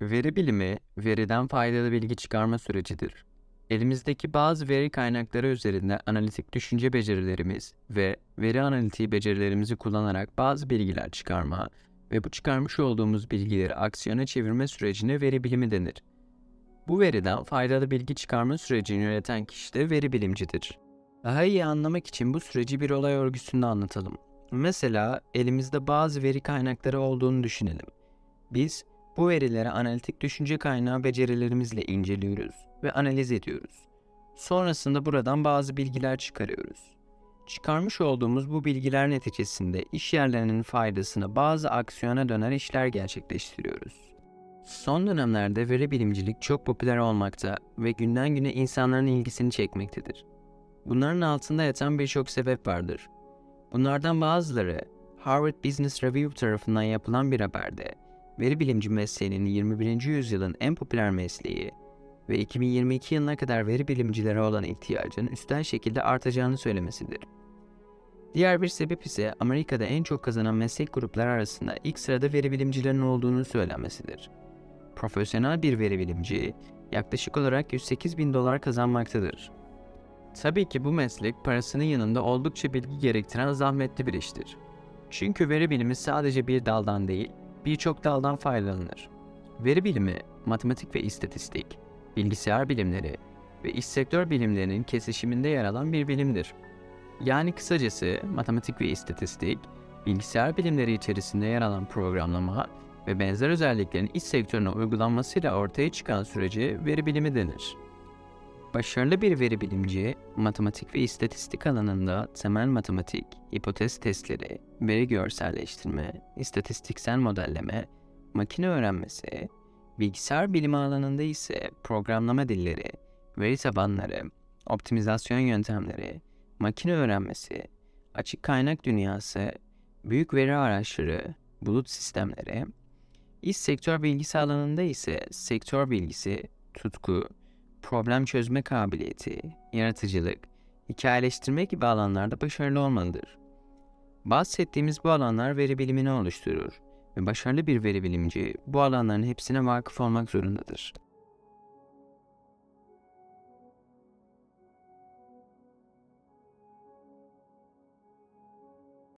Veri bilimi, veriden faydalı bilgi çıkarma sürecidir. Elimizdeki bazı veri kaynakları üzerinde analitik düşünce becerilerimiz ve veri analitiği becerilerimizi kullanarak bazı bilgiler çıkarma ve bu çıkarmış olduğumuz bilgileri aksiyona çevirme sürecine veri bilimi denir. Bu veriden faydalı bilgi çıkarma sürecini yöneten kişi de veri bilimcidir. Daha iyi anlamak için bu süreci bir olay örgüsünde anlatalım. Mesela elimizde bazı veri kaynakları olduğunu düşünelim. Biz bu verileri analitik düşünce kaynağı becerilerimizle inceliyoruz ve analiz ediyoruz. Sonrasında buradan bazı bilgiler çıkarıyoruz. Çıkarmış olduğumuz bu bilgiler neticesinde iş yerlerinin faydasına bazı aksiyona döner işler gerçekleştiriyoruz. Son dönemlerde veri bilimcilik çok popüler olmakta ve günden güne insanların ilgisini çekmektedir. Bunların altında yatan birçok sebep vardır. Bunlardan bazıları Harvard Business Review tarafından yapılan bir haberde veri bilimci mesleğinin 21. yüzyılın en popüler mesleği ve 2022 yılına kadar veri bilimcilere olan ihtiyacın üstten şekilde artacağını söylemesidir. Diğer bir sebep ise Amerika'da en çok kazanan meslek grupları arasında ilk sırada veri bilimcilerinin olduğunu söylenmesidir. Profesyonel bir veri bilimci yaklaşık olarak 108 bin dolar kazanmaktadır. Tabii ki bu meslek parasının yanında oldukça bilgi gerektiren zahmetli bir iştir. Çünkü veri bilimi sadece bir daldan değil, birçok daldan faydalanır. Veri bilimi, matematik ve istatistik, bilgisayar bilimleri ve iş sektör bilimlerinin kesişiminde yer alan bir bilimdir. Yani kısacası matematik ve istatistik, bilgisayar bilimleri içerisinde yer alan programlama ve benzer özelliklerin iş sektörüne uygulanmasıyla ortaya çıkan sürece veri bilimi denir. Başarılı bir veri bilimci, matematik ve istatistik alanında temel matematik, hipotez testleri, veri görselleştirme, istatistiksel modelleme, makine öğrenmesi, bilgisayar bilimi alanında ise programlama dilleri, veri tabanları, optimizasyon yöntemleri, makine öğrenmesi, açık kaynak dünyası, büyük veri araçları, bulut sistemleri, iş sektör bilgisi alanında ise sektör bilgisi, tutku, problem çözme kabiliyeti, yaratıcılık, hikayeleştirme gibi alanlarda başarılı olmalıdır. Bahsettiğimiz bu alanlar veri bilimini oluşturur ve başarılı bir veri bilimci bu alanların hepsine vakıf olmak zorundadır.